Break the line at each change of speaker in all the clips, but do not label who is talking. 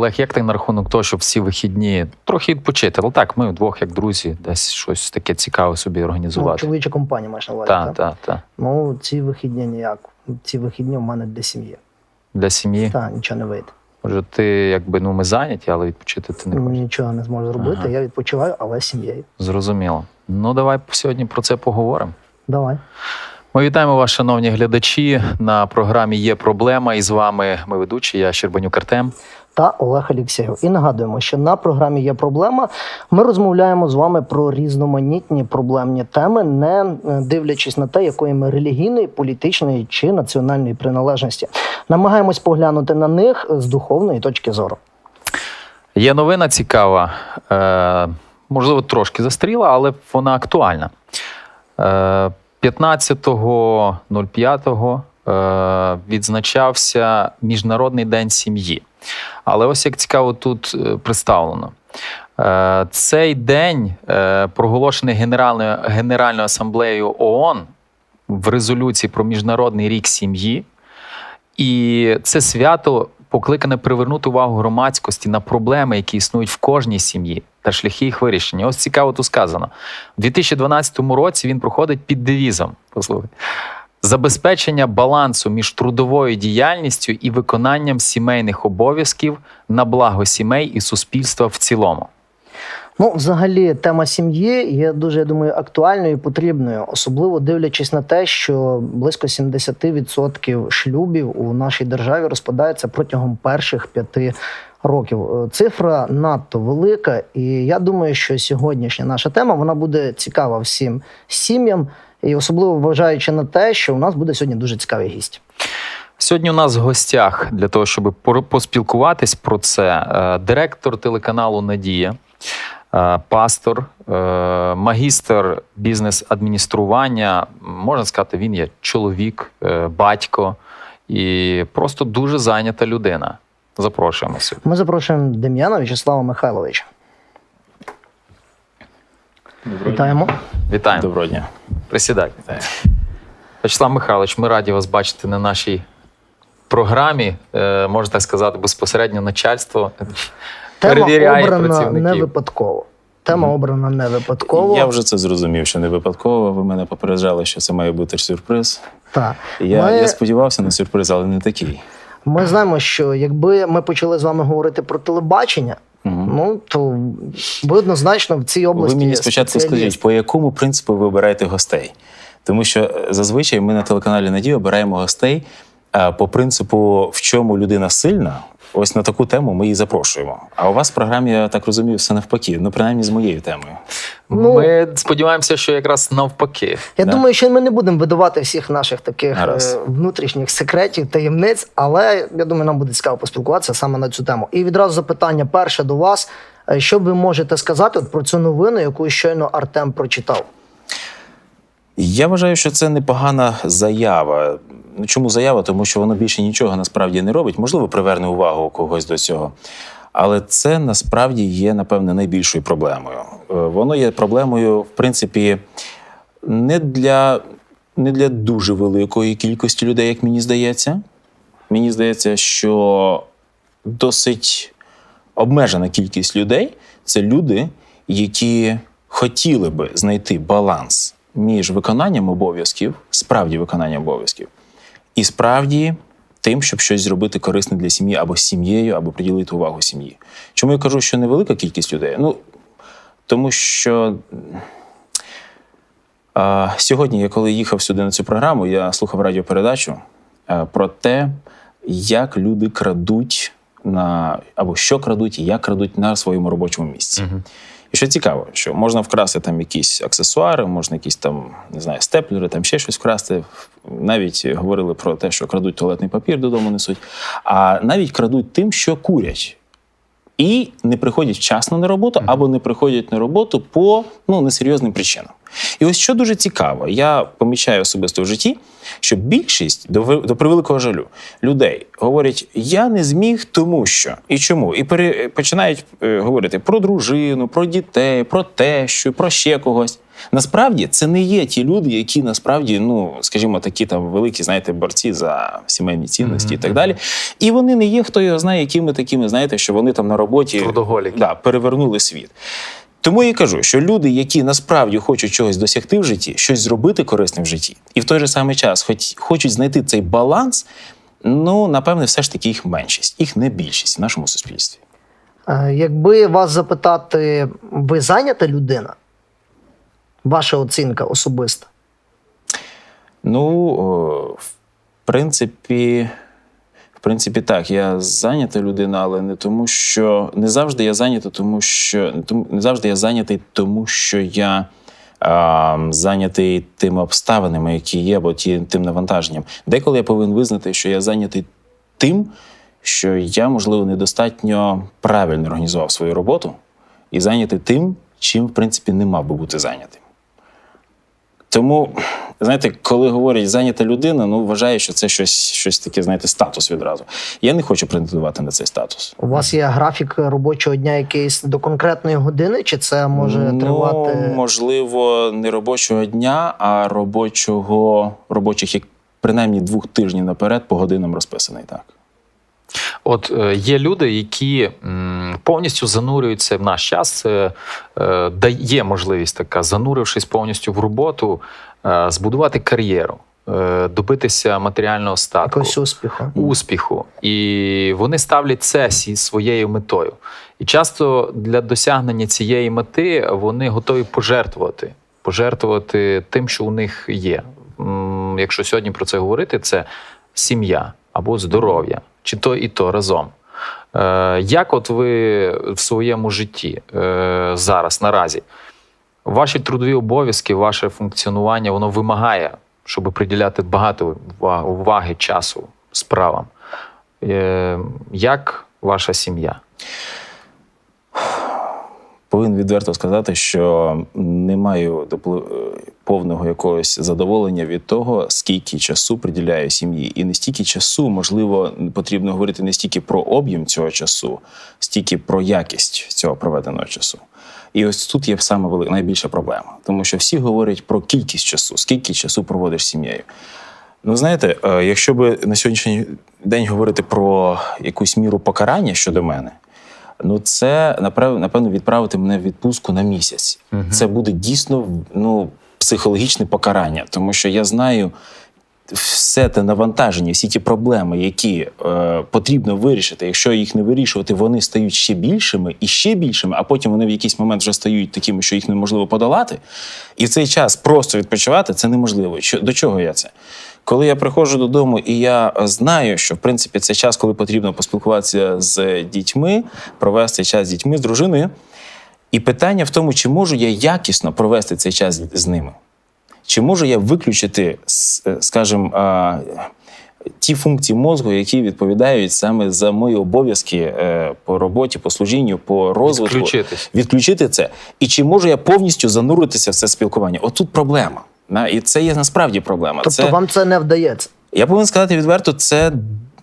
Олег, як ти на рахунок того, щоб всі вихідні трохи відпочити? Але так, ми вдвох, як друзі, десь щось таке цікаве собі
Ну,
організувати.
чоловіча компанія маєш на увазі.
Так,
так?
так, так.
Ну, ці вихідні ніяк. Ці вихідні в мене для сім'ї.
Для сім'ї.
Та нічого не вийде.
Може, ти якби ну ми зайняті, але відпочити ти не хочеш.
Нічого не зможу зробити.
Ага.
Я відпочиваю, але з сім'єю.
Зрозуміло. Ну, давай сьогодні про це поговоримо.
Давай.
Ми вітаємо вас, шановні глядачі. На програмі є проблема. І з вами ми ведучі. Я Щербанюк Артем.
Та Олег Алєксєєв. І нагадуємо, що на програмі є проблема. Ми розмовляємо з вами про різноманітні проблемні теми, не дивлячись на те, якої ми релігійної, політичної чи національної приналежності. Намагаємось поглянути на них з духовної точки зору.
Є новина цікава, е, можливо, трошки застріла, але вона актуальна. Е, 15.05 е, відзначався Міжнародний день сім'ї. Але ось як цікаво тут е, представлено. Е, Цей день е, проголошений Генеральною, Генеральною асамблеєю ООН в резолюції про Міжнародний рік сім'ї. І це свято покликане привернути увагу громадськості на проблеми, які існують в кожній сім'ї та шляхи їх вирішення. Ось цікаво тут сказано. У 2012 році він проходить під девізом. Послухай. Забезпечення балансу між трудовою діяльністю і виконанням сімейних обов'язків на благо сімей і суспільства в цілому.
Ну, взагалі, тема сім'ї є дуже, я думаю, актуальною і потрібною, особливо дивлячись на те, що близько 70% шлюбів у нашій державі розпадаються протягом перших п'яти років. Е, Цифра надто велика, і я думаю, що сьогоднішня наша тема вона буде цікава всім сім'ям, і особливо вважаючи на те, що у нас буде сьогодні дуже цікавий гість.
Сьогодні у нас в гостях для того, щоб поспілкуватись про це, е, директор телеканалу Надія, е, пастор, е, магістр бізнес-адміністрування. Можна сказати, він є чоловік, батько і просто дуже зайнята людина. Запрошуємо сьогодні.
Ми запрошуємо Дем'яна В'ячеслава Михайловича. Вітаємо.
Вітаємо.
Доброго дня.
Присідайте. Вячеслав Михайлович, ми раді вас бачити на нашій програмі. Е, можна так сказати, безпосередньо начальство
Тема
перевіряє
обрана не випадково. Тема обрана не випадково.
Я вже це зрозумів, що не випадково. Ви мене попереджали, що це має бути сюрприз.
Так.
Я,
Ми-
я сподівався на сюрприз, але не такий.
Ми знаємо, що якби ми почали з вами говорити про телебачення,
Мгм.
ну то ви однозначно в цій області.
Ви мені спочатку скажіть, по якому принципу ви обираєте гостей? Тому що е, зазвичай ми на телеканалі Надія обираємо гостей по принципу, в чому людина сильна. Ось на таку тему ми її запрошуємо. А у вас в програмі, я так розумію, все навпаки. Ну, принаймні з моєю темою.
Ну-
Ми сподіваємося, що якраз навпаки.
Я
Да.
думаю, що ми не будемо видавати всіх наших таких е, внутрішніх секретів, таємниць, але я думаю, нам буде цікаво поспілкуватися саме на цю тему. І відразу запитання перше до вас: Е, що ви можете сказати от про цю новину, яку щойно Артем прочитав?
Я вважаю, що це непогана заява. Ну, Чому заява? Тому що воно більше нічого насправді не робить. Можливо, приверне увагу когось до цього. Але це насправді є, напевне, найбільшою проблемою. Е, Воно є проблемою, в принципі, не для, не для дуже великої кількості людей, як мені здається. Мені здається, що досить обмежена кількість людей це люди, які хотіли би знайти баланс між виконанням обов'язків, справді виконанням обов'язків, і справді тим, щоб щось зробити корисне для сім'ї або сім'єю, або приділити увагу сім'ї. Чому я кажу, що невелика кількість людей? Ну, тому що а, сьогодні, я коли їхав сюди на цю програму, я слухав радіопередачу е, про те, як люди крадуть на або що крадуть, і як крадуть на своєму робочому місці. І що цікаво, що можна вкрасти там якісь аксесуари, можна якісь там, не знаю, степлери, там ще щось вкрасти. Навіть говорили про те, що крадуть туалетний папір додому несуть, а навіть крадуть тим, що курять. І не приходять вчасно на роботу, або не приходять на роботу по ну, несерйозним причинам. І ось що дуже цікаво, я помічаю особисто в житті, що більшість до, до превеликого жалю людей говорять: я не зміг, тому що і чому, і пере, починають е, говорити про дружину, про дітей, про тещу, про ще когось. Насправді це не є ті люди, які насправді, ну скажімо, такі там великі, знаєте, борці за сімейні цінності і так далі. І вони не є, хто його знає, якими такими, знаєте, що вони там на роботі да, перевернули світ. Тому я і кажу, що люди, які насправді хочуть чогось досягти в житті, щось зробити корисне в житті, і в той же самий час хоч, хочуть знайти цей баланс, ну напевне, все ж таки їх меншість, їх не більшість в нашому суспільстві.
Е, Якби вас запитати, ви зайнята людина? Ваша оцінка особиста.
Ну, в принципі, в принципі, так, я зайнята людина, але не тому, що не завжди я зайнята, тому що не завжди я зайнятий, тому що я а, зайнятий тими обставинами, які є, або ті, тим навантаженням. Деколи я повинен визнати, що я зайнятий тим, що я, можливо, недостатньо правильно організував свою роботу, і зайнятий тим, чим, в принципі, не мав би бути зайнятим. Тому, знаєте, коли говорять зайнята людина, ну вважає, що це щось, щось таке, знаєте, статус відразу. Я не хочу претендувати на цей статус.
У вас є графік робочого дня якийсь до конкретної години, чи це може
ну,
тривати?
можливо, не робочого дня, а робочого робочих, як принаймні двох тижнів наперед, по годинам розписаний так.
От е, є люди, які повністю занурюються в наш час. Це е, дає можливість така, занурившись повністю в роботу, е, збудувати кар'єру, добитися матеріального статку.
Якогось успіху.
успіху, і вони ставлять це своєю метою. І часто для досягнення цієї мети вони готові пожертвувати, пожертвувати тим, що у них є. Якщо сьогодні про це говорити, це сім'я або здоров'я, чи то і то разом. Е, Як от ви в своєму житті е, зараз наразі? Ваші трудові обов'язки, ваше функціонування, воно вимагає, щоб приділяти багато уваги, часу справам. Е, Як ваша сім'я?
Повинен відверто сказати, що не маю е, повного якогось задоволення від того, скільки часу приділяю сім'ї. І не стільки часу, можливо, потрібно говорити не стільки про об'єм цього часу, стільки про якість цього проведеного часу. І ось тут є саме вели- найбільша проблема, тому що всі говорять про кількість часу, скільки часу проводиш сім'єю. Ну, знаєте, е, якщо би на сьогоднішній день говорити про якусь міру покарання щодо мене, ну це напев- напевно відправити мене в відпустку на місяць. Це буде дійсно ну, психологічне покарання, тому що я знаю все те навантаження, всі ті проблеми, які е, потрібно вирішити. Якщо їх не вирішувати, вони стають ще більшими і ще більшими, а потім вони в якийсь момент вже стають такими, що їх неможливо подолати. І в цей час просто відпочивати це неможливо. До чого я це? Коли я приходжу додому, і я знаю, що в принципі це час, коли потрібно поспілкуватися з дітьми, провести час з дітьми, з дружиною. І питання в тому, чи можу я якісно провести цей час з ними. Чи можу я виключити, е, скажімо, ті функції мозку, які відповідають саме за мої обов'язки е, по роботі, по служінню, по розвитку,
Відключитись.
відключити це? І чи можу я повністю зануритися в це спілкування? Отут проблема. І це є насправді проблема.
Тобто
це...
вам це не вдається.
Я повинен сказати відверто, це.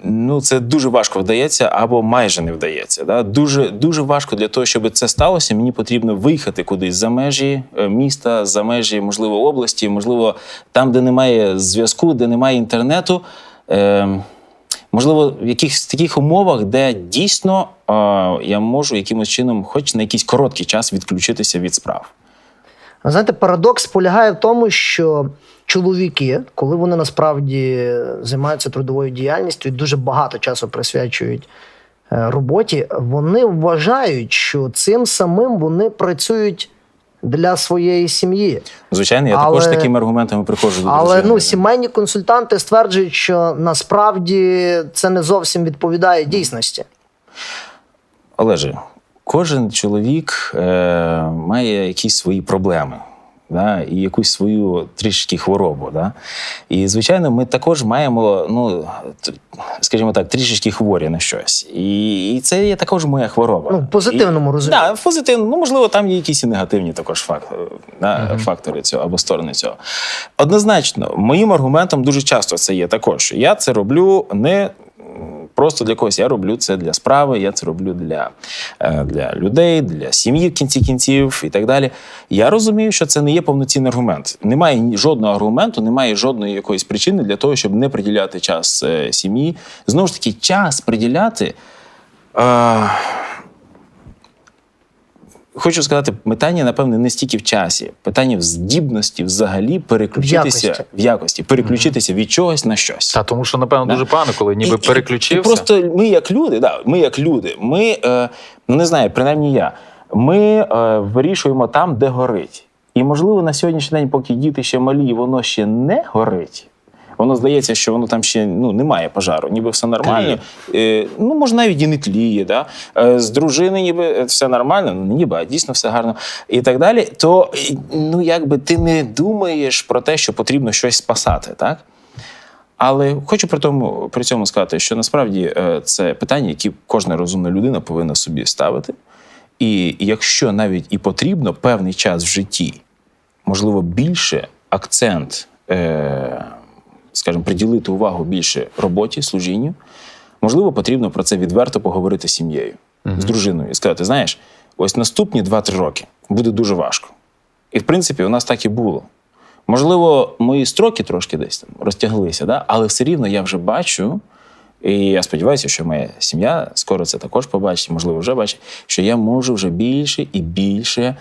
Ну, це дуже важко вдається або майже не вдається. Да? Дуже, дуже важко для того, щоб це сталося. Мені потрібно виїхати кудись за межі е, міста, за межі, можливо, області, можливо, там, де немає зв'язку, де немає інтернету. Е, можливо, в якихось таких умовах, де дійсно е, я можу якимось чином, хоч на якийсь короткий час, відключитися від справ.
Знаєте, парадокс полягає в тому, що чоловіки, коли вони насправді займаються трудовою діяльністю і дуже багато часу присвячують е, роботі, вони вважають, що цим самим вони працюють для своєї сім'ї.
Звичайно, я
Але-
також такими аргументами приходжу до
Але ну, сімейні консультанти стверджують, що насправді це не зовсім відповідає дійсності.
Олеже, кожен чоловік е, має якісь свої проблеми. Да, і якусь свою трішки хворобу. Да. І, звичайно, ми також маємо, ну, скажімо так, трішечки хворі на щось. І, і це є також моя хвороба.
Ну, в позитивному розумінні.
Да, в позитивному. Ну, можливо, там є якісь і негативні також фактори, да, фактори цього або сторони цього. Однозначно, моїм аргументом дуже часто це є також. Я це роблю не просто для когось, я роблю це для справи, я це роблю для, е, для людей, для сім'ї в кінці кінців і так далі. Я розумію, що це не є повноцінний аргумент. Немає жодного аргументу, немає жодної якоїсь причини для того, щоб не приділяти час е, сім'ї. Знову ж таки, час приділяти. Е, Хочу сказати, питання, напевне, не стільки в часі, питання в здібності взагалі переключитися
якості.
в якості, переключитися від чогось на щось.
Та тому що, напевно,
Да.
дуже погано, коли ніби
І- і-
переключився.
І просто ми, як люди, да, ми як люди, ми е, ну не знаю, принаймні я, ми е, вирішуємо там, де горить. І можливо, на сьогоднішній день, поки діти ще малі, воно ще не горить. Воно здається, що воно там ще ну, немає пожару, ніби все нормально. Е, ну, може, навіть і не тліє. Да? Е, з дружини ніби все нормально, ну ніби, а дійсно все гарно. І так далі. То ну, якби ти не думаєш про те, що потрібно щось спасати, так? Але хочу при тому при цьому сказати, що насправді е, це питання, які кожна розумна людина повинна собі ставити. І якщо навіть і потрібно певний час в житті, можливо, більше акцент, е, скажімо, приділити увагу більше роботі, служінню, можливо, потрібно про це відверто поговорити з сім'єю, з дружиною і сказати: знаєш, ось наступні 2-3 роки буде дуже важко. І в принципі, у нас так і було. Можливо, мої строки трошки десь там розтяглися, да? але все рівно я вже бачу, і я сподіваюся, що моя сім'я скоро це також побачить, можливо, вже бачить, що я можу вже більше і більше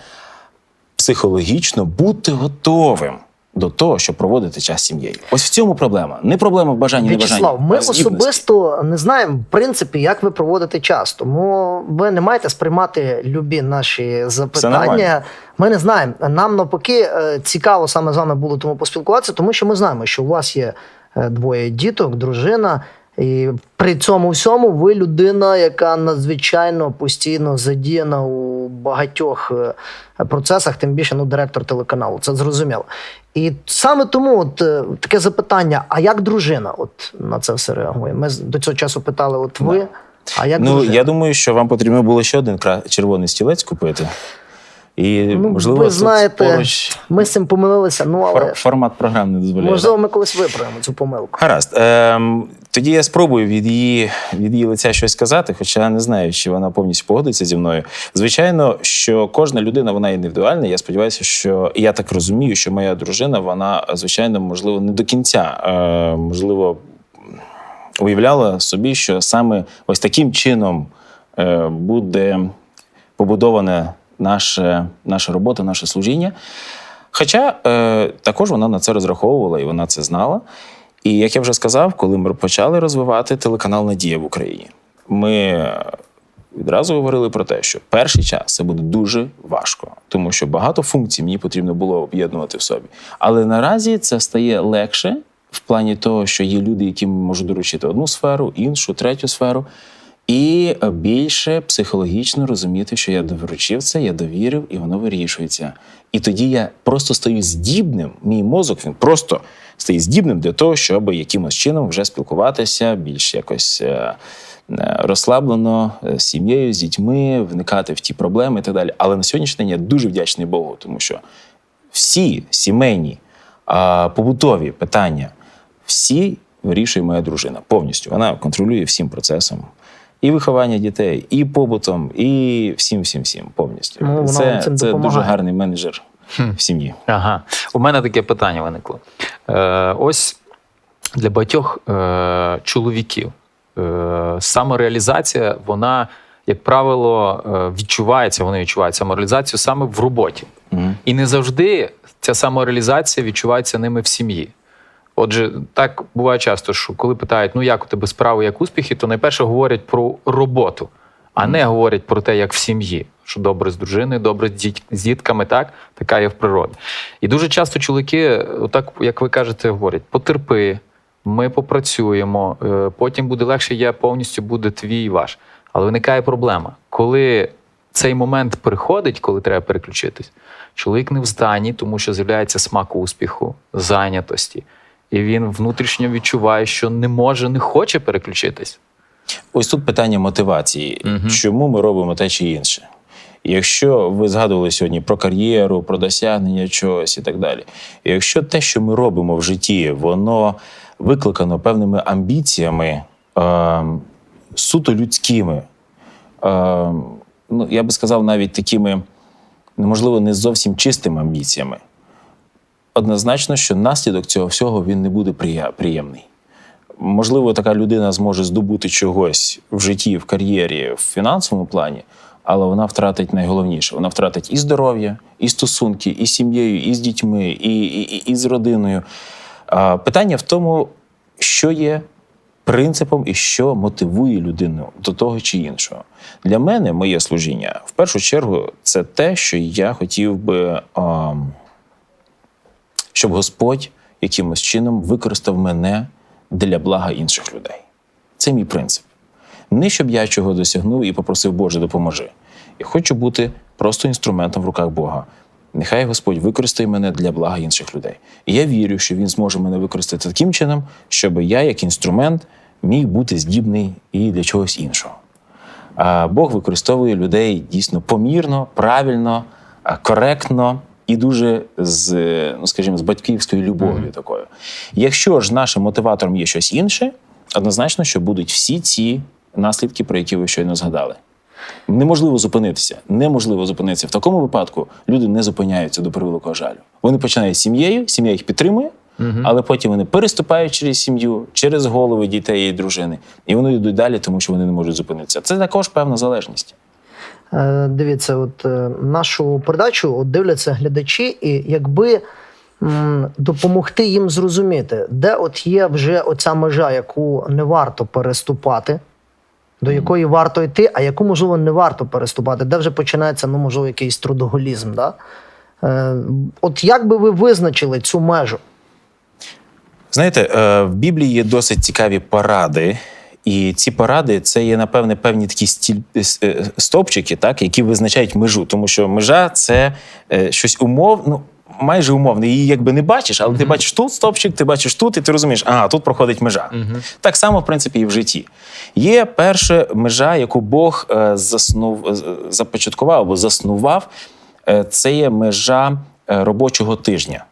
психологічно бути готовим до того, щоб проводити час з сім'єю. Ось в цьому проблема. Не проблема в бажанні, не бажанні.
ми особисто не знаємо, в принципі, як ви проводите час. Тому ви не маєте сприймати любі наші запитання. Ми не знаємо. Нам навпаки е, цікаво саме з вами було тому поспілкуватися, тому що ми знаємо, що у вас є е, двоє діток, дружина. І при цьому всьому ви людина, яка надзвичайно постійно задіяна у багатьох е, процесах, тим більше ну, директор телеканалу. Це зрозуміло. І саме тому от е, таке запитання: а як дружина от на це все реагує? Ми до цього часу питали: от ви,
Да.
а як
Ну,
дружина?
я думаю, що вам потрібно було ще один червоний стілець купити. І,
Ну,
можливо,
ви знаєте,
поруч
Ми з цим помилилися. Ну але
формат програм не дозволяє.
можливо, ми колись виправимо цю помилку.
Гаразд. Ем, тоді я спробую від її, від її лиця щось сказати, хоча не знаю, чи вона повністю погодиться зі мною. Звичайно, що кожна людина вона індивідуальна. Я сподіваюся, що я так розумію, що моя дружина, вона, звичайно, можливо, не до кінця, е, можливо, уявляла собі, що саме ось таким чином е, буде побудоване наше, наша робота, наше служіння. Хоча е, також вона на це розраховувала і вона це знала. І як я вже сказав, коли ми почали розвивати телеканал Надія в Україні, ми відразу говорили про те, що перший час це буде дуже важко, тому що багато функцій мені потрібно було об'єднувати в собі. Але наразі це стає легше в плані того, що є люди, яким можу доручити одну сферу, іншу, третю сферу. І більше психологічно розуміти, що я доручив це, я довірив, і воно вирішується. І тоді я просто стаю здібним. Мій мозок він просто стає здібним для того, щоб якимось чином вже спілкуватися, більш якось е, е, розслаблено е, з сім'єю, з дітьми, вникати в ті проблеми і так далі. Але на сьогоднішній день я дуже вдячний Богу, тому що всі сімейні побутові питання, всі вирішує моя дружина повністю. Вона контролює всім процесом. І виховання дітей, і побутом, і всім, всім, всім повністю.
Ну,
це це дуже гарний менеджер в сім'ї.
Ага. У мене таке питання виникло. Е, ось для багатьох е, чоловіків е, самореалізація, вона, як правило, е, відчувається, вони відчувають самореалізацію саме в роботі.
Мгм.
І не завжди ця самореалізація відчувається ними в сім'ї. Отже, так буває часто, що коли питають, ну як у тебе справи, як успіхи, то найперше говорять про роботу, а не говорять про те, як в сім'ї. Що добре з дружиною, добре з дітками, так така є в природі. І дуже часто чоловіки, отак, як ви кажете, говорять: потерпи, ми попрацюємо, е, потім буде легше, я повністю буде твій і ваш. Але виникає проблема, коли цей момент приходить, коли треба переключитись, чоловік не в зданні, тому що з'являється смак успіху, зайнятості. І він внутрішньо відчуває, що не може, не хоче переключитись.
Ось тут питання мотивації.
Мгм.
Чому ми робимо те чи інше? Якщо ви згадували сьогодні про кар'єру, про досягнення чогось і так далі. Якщо те, що ми робимо в житті, воно викликано певними амбіціями, е, суто людськими, е, ну, я би сказав, навіть такими, ну, можливо, не зовсім чистими амбіціями, однозначно, що наслідок цього всього він не буде приємний. Можливо, така людина зможе здобути чогось в житті, в кар'єрі, в фінансовому плані, але вона втратить найголовніше: вона втратить і здоров'я, і стосунки, і сім'єю, і з дітьми, і, і, і, і з родиною. А, питання в тому, що є принципом і що мотивує людину до того чи іншого. Для мене моє служіння в першу чергу це те, що я хотів би. А, щоб Господь якимось чином використав мене для блага інших людей. Це мій принцип. Не щоб я чого досягнув і попросив Боже, допоможи. Я хочу бути просто інструментом в руках Бога. Нехай Господь використає мене для блага інших людей. І я вірю, що Він зможе мене використати таким чином, щоб я, як інструмент, міг бути здібний і для чогось іншого. Бог використовує людей дійсно помірно, правильно, коректно і дуже з, ну скажімо, з батьківською любов'ю такою. Якщо ж нашим мотиватором є щось інше, однозначно, що будуть всі ці наслідки, про які ви щойно згадали. Неможливо зупинитися. Неможливо зупинитися. В такому випадку люди не зупиняються до превеликого жалю. Вони починають з сім'єю, сім'я їх підтримує, але потім вони переступають через сім'ю, через голови дітей і дружини, і вони йдуть далі, тому що вони не можуть зупинитися. Це також певна залежність.
Е, Дивіться, от е, нашу передачу от дивляться глядачі, і якби допомогти їм зрозуміти, де от є вже оця межа, яку не варто переступати, до якої варто йти, а яку, можливо, не варто переступати, де вже починається, ну, можливо, якийсь трудоголізм. Да? Е, От як би ви визначили цю межу?
Знаєте, в Біблії є досить цікаві поради. І ці поради це є, напевне, певні такі стіль... е, стовпчики, так, які визначають межу. Тому що межа це е, щось умов, ну, майже умовне. Її якби не бачиш, але ти бачиш тут стовпчик, ти бачиш тут, і ти розумієш, ага, тут проходить межа. Так само, в принципі, і в житті. Є перша межа, яку Бог е, заснув, е, започаткував або заснував. Е, Це є межа е, робочого тижня.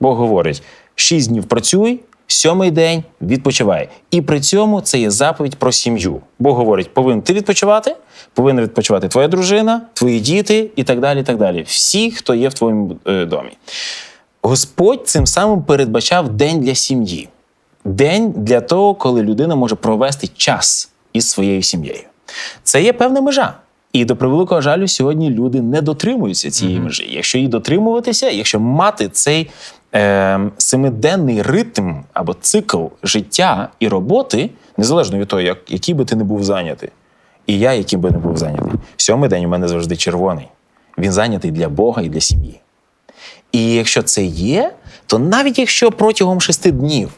Бог говорить: шість днів працюй, сьомий день відпочивай. І при цьому це є заповідь про сім'ю. Бог говорить: повинен ти відпочивати, повинна відпочивати твоя дружина, твої діти і так далі. і так далі. Всі, хто є в твоєму е, домі. Господь цим самим передбачав день для сім'ї. День для того, коли людина може провести час із своєю сім'єю. Це є певна межа. І до превеликого жалю, сьогодні люди не дотримуються цієї межі. Якщо її дотримуватися, якщо мати цей е, семиденний ритм або цикл життя і роботи, незалежно від того, як, який би ти не був зайнятий, і я, яким би не був зайнятий, сьомий день у мене завжди червоний. Він зайнятий для Бога і для сім'ї. І якщо це є, то навіть якщо протягом шести днів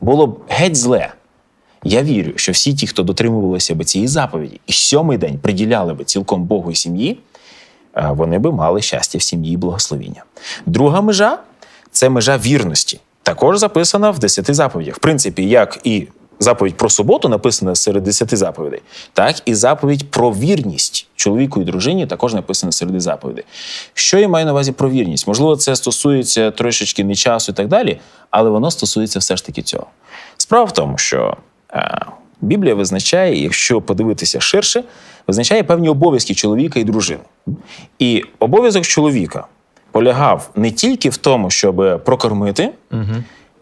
було б геть зле, я вірю, що всі ті, хто дотримувалися б цієї заповіді, і сьомий день приділяли би цілком Богу і сім'ї, е, вони би мали щастя в сім'ї і благословіння. Друга межа це межа вірності. Також записана в десяти заповідях. В принципі, як і заповідь про суботу написана серед десяти заповідей, так і заповідь про вірність чоловіку і дружині також написана серед заповідей. Що я маю на увазі про вірність? Можливо, це стосується трошечки не часу і так далі, але воно стосується все ж таки цього. Справа в тому, що е, Біблія визначає, якщо подивитися ширше, визначає певні обов'язки чоловіка і дружини. І обов'язок чоловіка полягав не тільки в тому, щоб прокормити,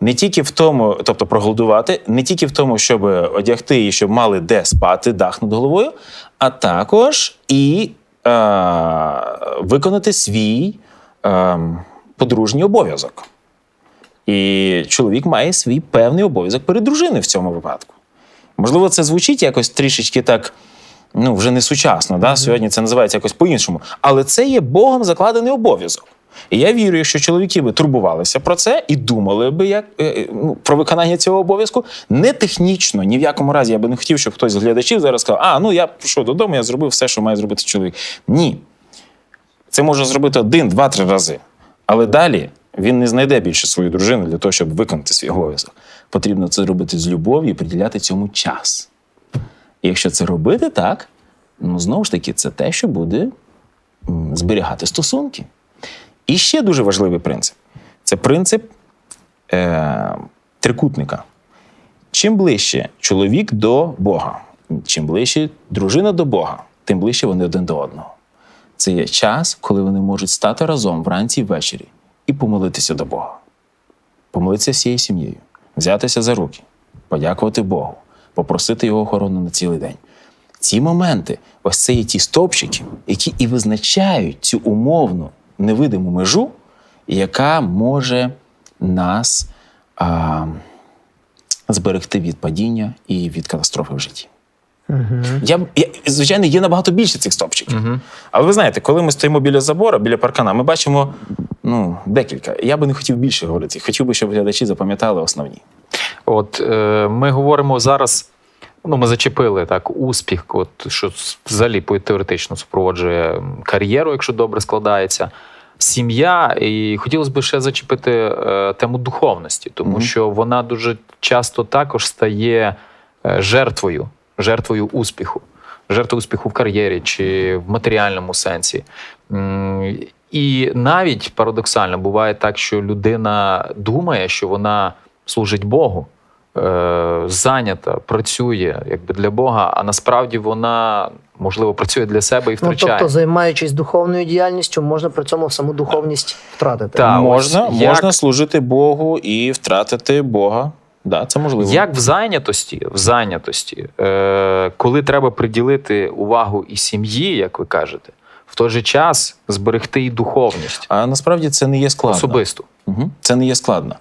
не тільки в тому, тобто проголодувати, не тільки в тому, щоб одягти і щоб мали де спати, дах над головою, а також і е, виконати свій е, подружній обов'язок. І чоловік має свій певний обов'язок перед дружиною в цьому випадку. Можливо, це звучить якось трішечки так, ну, вже не сучасно. Да? Сьогодні це називається якось по-іншому. Але це є Богом закладений обов'язок. І я вірю, що чоловіки би турбувалися про це і думали би як, е, е, ну, про виконання цього обов'язку не технічно, ні в якому разі я би не хотів, щоб хтось з глядачів зараз сказав, а ну я прийшов додому, я зробив все, що має зробити чоловік. Ні. Це може зробити один, два, три рази. Але далі він не знайде більше свою дружину для того, щоб виконати свій обов'язок. Потрібно це робити з любов'ю і приділяти цьому час. І якщо це робити так, ну знову ж таки, це те, що буде зберігати стосунки. І ще дуже важливий принцип це принцип е, трикутника. Чим ближче чоловік до Бога, чим ближче дружина до Бога, тим ближче вони один до одного. Це є час, коли вони можуть стати разом вранці і ввечері і помолитися до Бога. Помолитися всією сім'єю, взятися за руки, подякувати Богу, попросити його охорону на цілий день. Ці моменти, ось це є ті стовпчики, які і визначають цю умовну невидиму межу, яка може нас а, зберегти від падіння і від катастрофи в житті. Я, б- я, звичайно, є набагато більше цих стовпчиків. Але ви знаєте, коли ми стоїмо біля забора, біля паркана, ми бачимо ну, декілька. Я би не хотів більше говорити. Хотів би, щоб глядачі запам'ятали основні.
От е, ми говоримо зараз. Ну, ми зачепили так успіх, от що взагалі теоретично супроводжує кар'єру, якщо добре складається. Сім'я, і хотілося б ще зачепити е, тему духовності, тому
Мгм.
що вона дуже часто також стає е, жертвою, жертвою успіху, жертвою успіху в кар'єрі чи в матеріальному сенсі. І навіть парадоксально буває так, що людина думає, що вона служить Богу, зайнята, працює якби для Бога, а насправді вона можливо працює для себе і
Ну, тобто, займаючись духовною діяльністю, можна при цьому саму духовність втратити.
Так.
Можна,
як-
можна служити Богу і втратити Бога. Да, це можливо.
Як в зайнятості, в зайнятості, е, коли треба приділити увагу і сім'ї, як ви кажете, в той же час зберегти і духовність
А насправді це не є складно.
особисту.
Угу. Це не є складно.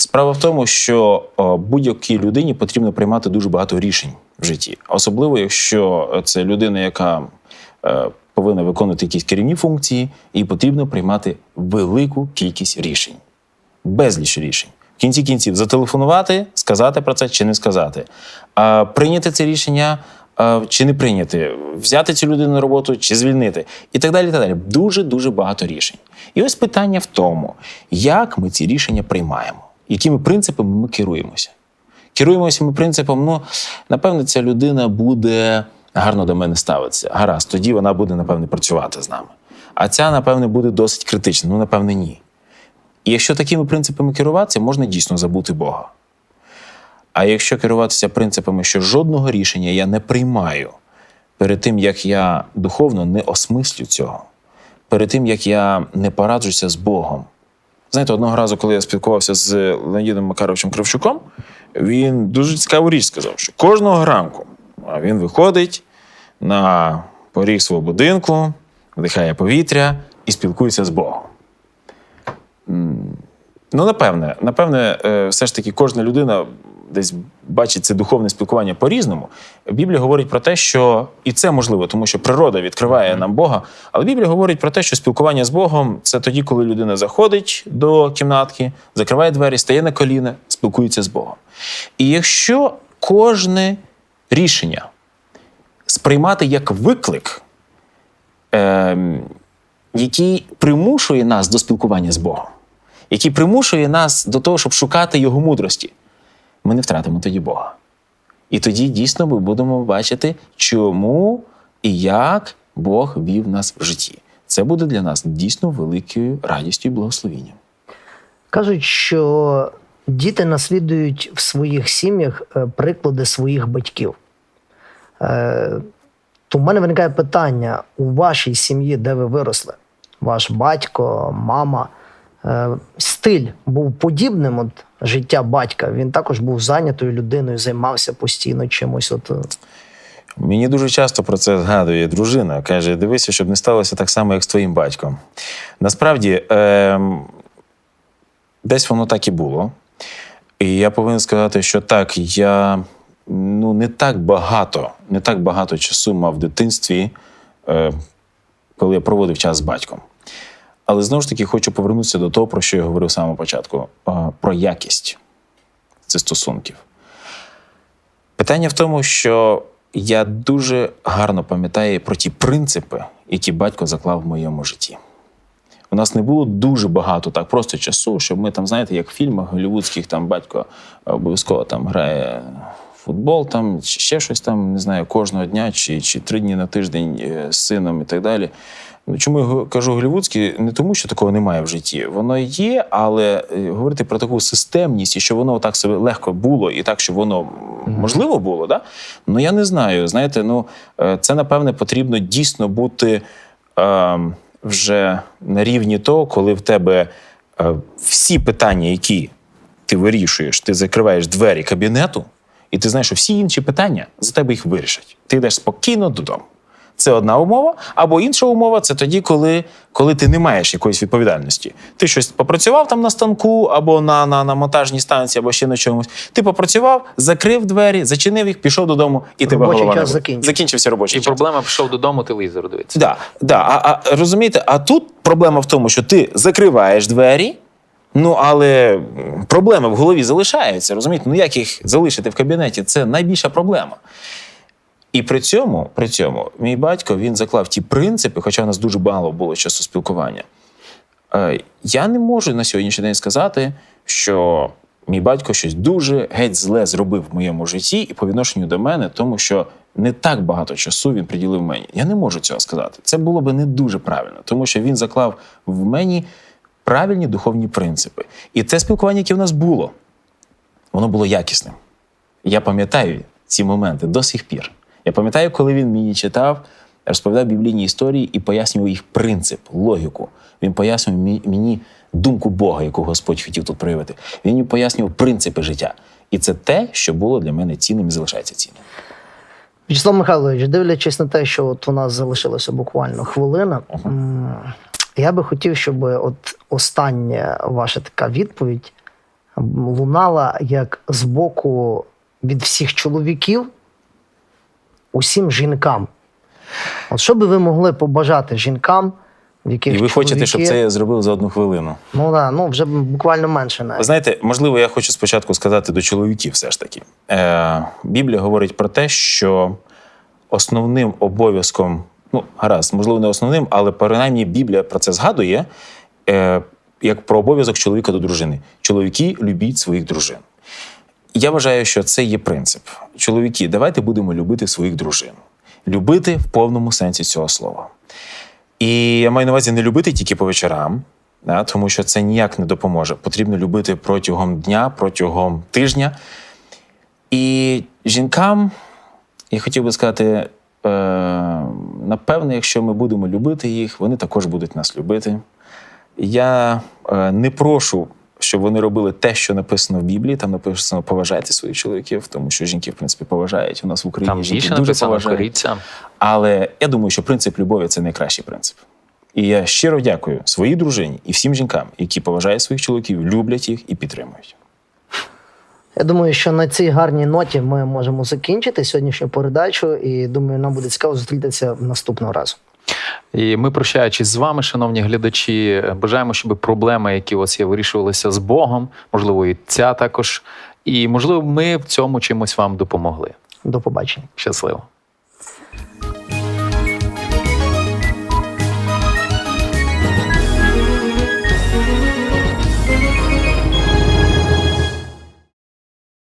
Справа в тому, що будь-якій людині потрібно приймати дуже багато рішень в житті, особливо якщо це людина, яка е, повинна виконувати якісь керівні функції, і потрібно приймати велику кількість рішень, безліч рішень. В кінці кінців зателефонувати, сказати про це чи не сказати, а прийняти це рішення. Чи не прийняти, взяти цю людину на роботу, чи звільнити, і так далі. так далі. Дуже дуже багато рішень. І ось питання в тому, як ми ці рішення приймаємо, якими принципами ми керуємося. Керуємося ми принципом, ну, напевне, ця людина буде гарно до мене ставитися. Гаразд, тоді вона буде, напевне, працювати з нами. А ця, напевне, буде досить критична. Ну, напевне, ні. І якщо такими принципами керуватися, можна дійсно забути Бога. А якщо керуватися принципами, що жодного рішення я не приймаю перед тим, як я духовно не осмислю цього, перед тим, як я не пораджуся з Богом. Знаєте, одного разу, коли я спілкувався з Леонідом Макаровичем Кравчуком, він дуже цікаву річ сказав, що кожного ранку він виходить на поріг свого будинку, вдихає повітря і спілкується з Богом. Ну, напевне, напевне, е, все ж таки кожна людина десь бачить це духовне спілкування по-різному. Біблія говорить про те, що і це можливо, тому що природа відкриває нам Бога. Але Біблія говорить про те, що спілкування з Богом це тоді, коли людина заходить до кімнатки, закриває двері, стає на коліна, спілкується з Богом. І якщо кожне рішення сприймати як виклик, ем, який примушує нас до спілкування з Богом, який примушує нас до того, щоб шукати Його мудрості, ми не втратимо тоді Бога. І тоді дійсно ми будемо бачити, чому і як Бог вів нас в житті. Це буде для нас дійсно великою радістю і благословенням.
Кажуть, що діти наслідують в своїх сім'ях е, приклади своїх батьків. Е, То в мене виникає питання: у вашій сім'ї, де ви виросли, ваш батько, мама, стиль був подібним от життя батька. Він також був зайнятою людиною, займався постійно чимось. От, е,
Мені дуже часто про це згадує дружина. Каже: дивися, щоб не сталося так само, як з твоїм батьком. Насправді, ем, десь воно так і було. І я повинен сказати, що так, я ну, не так багато, не так багато часу мав в дитинстві, е, коли я проводив час з батьком. Але знову ж таки хочу повернутися до того, про що я говорив з самого початку: про якість цих стосунків. Питання в тому, що я дуже гарно пам'ятаю про ті принципи, які батько заклав в моєму житті. У нас не було дуже багато так просто часу, щоб ми там, знаєте, як в фільмах голівудських, там батько обов'язково там грає футбол, там чи ще щось там, не знаю, кожного дня чи, чи три дні на тиждень е, з сином і так далі. Ну, Чому я кажу голівудські? Не тому, що такого немає в житті. Воно є, але е, говорити про таку системність, і що воно так себе легко було, і так, щоб воно можливо було, да? ну я не знаю. Знаєте, ну е, це напевне потрібно дійсно бути е, вже на рівні того, коли в тебе е, всі питання, які ти вирішуєш, ти закриваєш двері кабінету, і ти знаєш, що всі інші питання за тебе їх вирішать. Ти йдеш спокійно додому. Це одна умова, або інша умова це тоді, коли, коли ти не маєш якоїсь відповідальності. Ти щось попрацював там на станку, або на, на, на монтажній станції, або ще на чомусь. Ти попрацював, закрив двері, зачинив їх, пішов додому, і тебе
Робочий
голова
час
болить.
закінчився.
закінчився робочий
І
час.
проблема пішов додому, телевізор дивиться.
Да, да. А, а розумієте, а тут проблема в тому, що ти закриваєш двері. Ну, але проблеми в голові залишаються. Розумієте, ну як їх залишити в кабінеті? Це найбільша проблема. І при цьому, при цьому, мій батько він заклав ті принципи, хоча в нас дуже мало було часу спілкування. Е, Я не можу на сьогоднішній день сказати, що мій батько щось дуже геть зле зробив в моєму житті і по відношенню до мене, тому що не так багато часу він приділив мені. Я не можу цього сказати. Це було би не дуже правильно, тому що він заклав в мені правильні духовні принципи. І те спілкування, яке в нас було, воно було якісним. Я пам'ятаю ці моменти до сих пір. Я пам'ятаю, коли він мені читав, розповідав біблійні історії і пояснював їх принцип, логіку. Він пояснював мені думку Бога, яку Господь хотів тут проявити. Він мені пояснював принципи життя. І це те, що було для мене цінним і залишається цінним.
Вячеслав Михайлович, дивлячись на те, що от у нас залишилося буквально хвилина, м, я би хотів, щоб от остання ваша така відповідь лунала як з боку від всіх чоловіків усім жінкам. От що би ви могли побажати жінкам, в яких
І ви хочете, щоб це я зробив за одну хвилину.
Ну да, ну вже буквально менше
Ви знаєте, можливо, я хочу спочатку сказати до чоловіків все ж таки. Е, Біблія говорить про те, що основним обов'язком, ну, гаразд, можливо, не основним, але принаймні Біблія про це згадує, е, як про обов'язок чоловіка до дружини. Чоловіки любіть своїх дружин. Я вважаю, що це є принцип. Чоловіки, давайте будемо любити своїх дружин. Любити в повному сенсі цього слова. І я маю на увазі не любити тільки по вечорам, да, тому що це ніяк не допоможе. Потрібно любити протягом дня, протягом тижня. І жінкам, я хотів би сказати, е, напевно, якщо ми будемо любити їх, вони також будуть нас любити. Я е, не прошу, щоб вони робили те, що написано в Біблії. Там написано поважайте своїх чоловіків, тому що жінки, в принципі, поважають. У нас в Україні
Там
жінки дуже поважають.
коріться.
Але я думаю, що принцип любові це найкращий принцип. І я щиро дякую своїй дружині і всім жінкам, які поважають своїх чоловіків, люблять їх і підтримують.
Я думаю, що на цій гарній ноті ми можемо закінчити сьогоднішню передачу, і думаю, нам буде цікаво зустрітися наступного разу.
І ми, прощаючись з вами, шановні глядачі, бажаємо, щоб проблеми, які у вас є, вирішувалися з Богом, можливо, і ця також. І можливо, ми в цьому чимось вам допомогли.
До побачення.
Щасливо.